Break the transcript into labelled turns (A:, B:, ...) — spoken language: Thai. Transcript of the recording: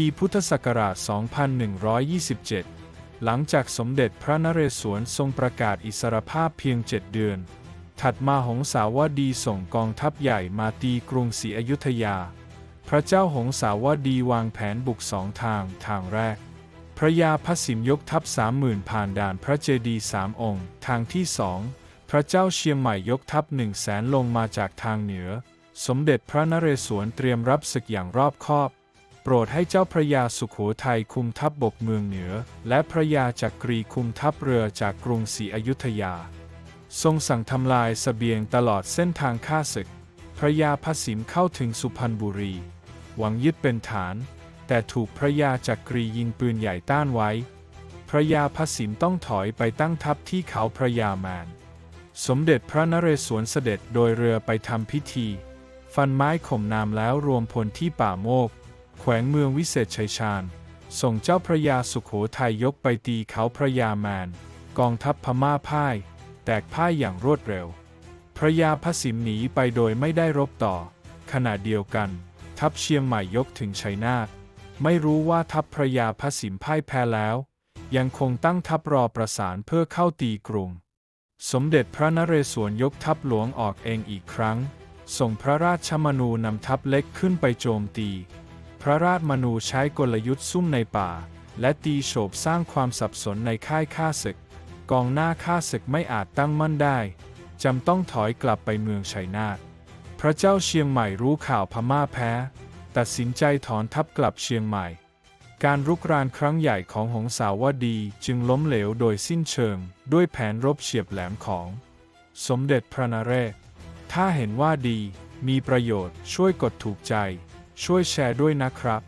A: ปีพุทธศักราช 2127 หลังจากสมเด็จพระนเรศวรทรงประกาศอิสรภาพเพียงเจ็ดเดือน ถัดมาหงสาวดีส่งกองทัพใหญ่มาตีกรุงศรีอยุธยา พระเจ้าหงสาวดีวางแผนบุกสองทางทางแรก พระยาพระสิมยกทัพสามหมื่นผ่านด่านพระเจดีย์สามองค์ ทางที่สองพระเจ้าเชียงใหม่ยกทัพหนึ่งแสนลงมาจากทางเหนือ สมเด็จพระนเรศวรเตรียมรับศึกอย่างรอบคอบ ปรดให้เจ้าพระยาสุขโขทัยคุมทัพบบกเมืองเหนือ และพระยาจักรีคุมทัพเรือจากกรุงศรีอยุธยา ทรงสั่งทำลายสเสบียงตลอดเส้นทางข้าศึก พระยาพระสิมเข้าถึงสุพรรณบุรี หวังยึดเป็นฐาน แต่ถูกพระยาจักรียิงปืนใหญ่ต้านไว้ พระยาพระสิมต้องถอยไปตั้งทัพที่เขาพระยามาน สมเด็จพระนเรศวรเสด็จโดยเรือไปทำพิธี ฟันไม้ข่มนามแล้วรวมพลที่ป่าโมก แขวงเมืองวิเศษชัยชาญ ส่งเจ้าพระยาสุขโขทัยยกไปตีเขาพระยามาน กองทัพพม่าพ่าย แตกพ่ายอย่างรวดเร็ว พระยาพระสิมหนีไปโดยไม่ได้รบต่อ ขณะเดียวกัน ทัพเชียงใหม่ยกถึงชัยนาท ไม่รู้ว่าทัพพระยาพระสิมพ่ายแพ้แล้ว ยังคงตั้งทัพรอประสานเพื่อเข้าตีกรุง สมเด็จพระนเรศวรยกทัพหลวงออกเองอีกครั้งส่งพระราชมนูนำทัพเล็กขึ้นไปโจมตี พระราชมนูใช้กลยุทธ์ซุ่มในป่า และตีโฉบสร้างความสับสนในค่ายข้าศึก กองหน้าข้าศึกไม่อาจตั้งมั่นได้จำต้องถอยกลับไปเมืองชัยนาท พระเจ้าเชียงใหม่รู้ข่าวพม่าแพ้ ตัดสินใจถอนทัพกลับเชียงใหม่ การรุกรานครั้งใหญ่ของหงสาวดีจึงล้มเหลวโดยสิ้นเชิง ด้วยแผนรบเฉียบแหลมของ สมเด็จพระนเรศ ถ้าเห็นว่าดี มีประโยชน์ช่วยกดถูกใจ ช่วยแชร์ด้วยนะครับ